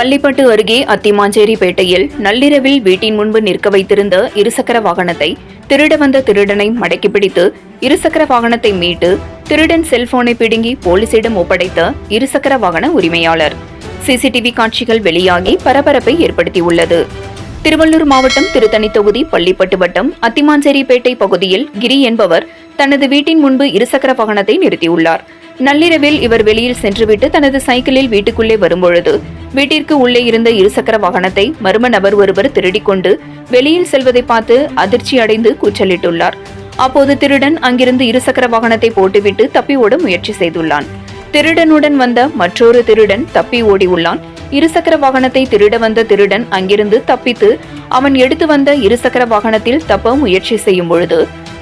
பள்ளிப்பட்டு அருகே அத்திமாஞ்சேரிப்பேட்டையில் நள்ளிரவில் வீட்டின் முன்பு நிற்க வைத்திருந்த இருசக்கர வாகனத்தை திருட வந்த திருடனை மடக்கி பிடித்து இருசக்கர வாகனத்தை மீட்டு திருடன் செல்போனை பிடுங்கி போலீசிடம் ஒப்படைத்த இருசக்கர வாகன உரிமையாளர். சிசிடிவி காட்சிகள் வெளியாகி பரபரப்பை ஏற்படுத்தியுள்ளது. திருவள்ளூர் மாவட்டம் திருத்தணி தொகுதி பள்ளிப்பட்டு வட்டம் அத்திமாஞ்சேரிப்பேட்டை பகுதியில் கிரி என்பவர் தனது வீட்டின் முன்பு இருசக்கர வாகனத்தை நிறுத்தியுள்ளார். நள்ளிரவில் இவர் வெளியில் சென்றுவிட்டு தனது சைக்கிளில் வீட்டுக்குள்ளே வரும்பொழுது வீட்டிற்கு உள்ளே இருந்த இருசக்கர வாகனத்தை மர்ம நபர் ஒருவர் திருடிக்கொண்டு வெளியில் செல்வதை பார்த்து அதிர்ச்சி அடைந்து கூச்சலிட்டுள்ளார். அப்போது திருடன் அங்கிருந்து இருசக்கர வாகனத்தை போட்டுவிட்டு தப்பி ஓட முயற்சி செய்துள்ளான். திருடனுடன் வந்த மற்றொரு திருடன் தப்பி ஓடி உள்ளான். இருசக்கர வாகனத்தை திருட வந்த திருடன் அங்கிருந்து தப்பித்து அவன் எடுத்து வந்த இருசக்கர வாகனத்தில் தப்ப முயற்சி செய்யும் பொழுது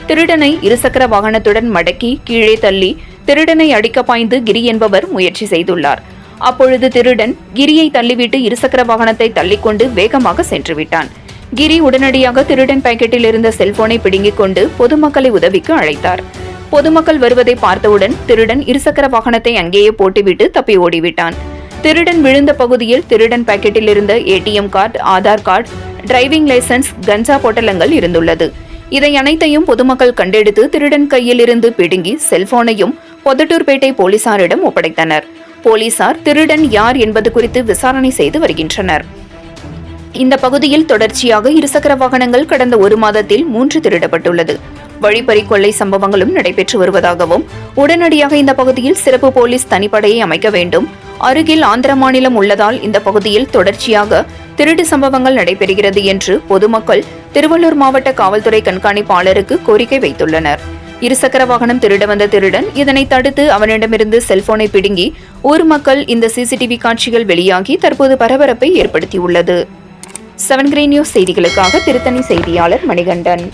திருடனை இருசக்கர வாகனத்துடன் மடக்கி கீழே தள்ளி திருடனை அடிக்க பாய்ந்து கிரி என்பவர் முயற்சி செய்துள்ளார். அப்பொழுது திருடன் கிரியை தள்ளிவிட்டு இருசக்கர வாகனத்தை தள்ளிக்கொண்டு வேகமாக சென்று விட்டான் கிரி உடனடியாக திருடன் பாக்கெட்டில் இருந்த செல்போனை பிடுங்கிக் கொண்டு பொதுமக்களை உதவிக்கு அழைத்தார். பொதுமக்கள் வருவதை பார்த்தவுடன் திருடன் இருசக்கர வாகனத்தை அங்கேயே போட்டுவிட்டு தப்பி ஓடிவிட்டான். திருடன் விழுந்த பகுதியில் திருடன் பாக்கெட்டில் இருந்த ATM card Aadhaar card driving licence கஞ்சா பொட்டலங்கள் இருந்துள்ளது. இதை அனைத்தையும் பொதுமக்கள் கண்டெடுத்து திருடன் கையில் இருந்து பிடுங்கி செல்போனையும் பொதட்டூர்பேட்டை போலீசாரிடம் ஒப்படைத்தனர். போலீசார் திருடன் யார் என்பது குறித்து விசாரணை செய்து வருகின்றனர். இந்த பகுதியில் தொடர்ச்சியாக இருசக்கர வாகனங்கள் கடந்த ஒரு மாதத்தில் மூன்று திருடப்பட்டுள்ளது. வழிப்பறி கொள்ளை சம்பவங்களும் நடைபெற்று வருவதாகவும் உடனடியாக இந்த பகுதியில் சிறப்பு போலீஸ் தனிப்படையை அமைக்க வேண்டும். அருகில் ஆந்திர மாநிலம் உள்ளதால் இந்த பகுதியில் தொடர்ச்சியாக திருட்டு சம்பவங்கள் நடைபெறுகிறது என்று பொதுமக்கள் திருவள்ளூர் மாவட்ட காவல்துறை கண்காணிப்பாளருக்கு கோரிக்கை வைத்துள்ளனர். இருசக்கர வாகனம் திருட வந்த திருடன் இதனை தடுத்து அவனிடமிருந்து செல்போனை பிடுங்கி ஊர் மக்கள் இந்த சிசிடிவி காட்சிகள் வெளியாகி தற்போது பரபரப்பை ஏற்படுத்தியுள்ளது. செவன் நியூஸ் செய்திகளுக்காக திருத்தணி செய்தியாளர் மணிகண்டன்.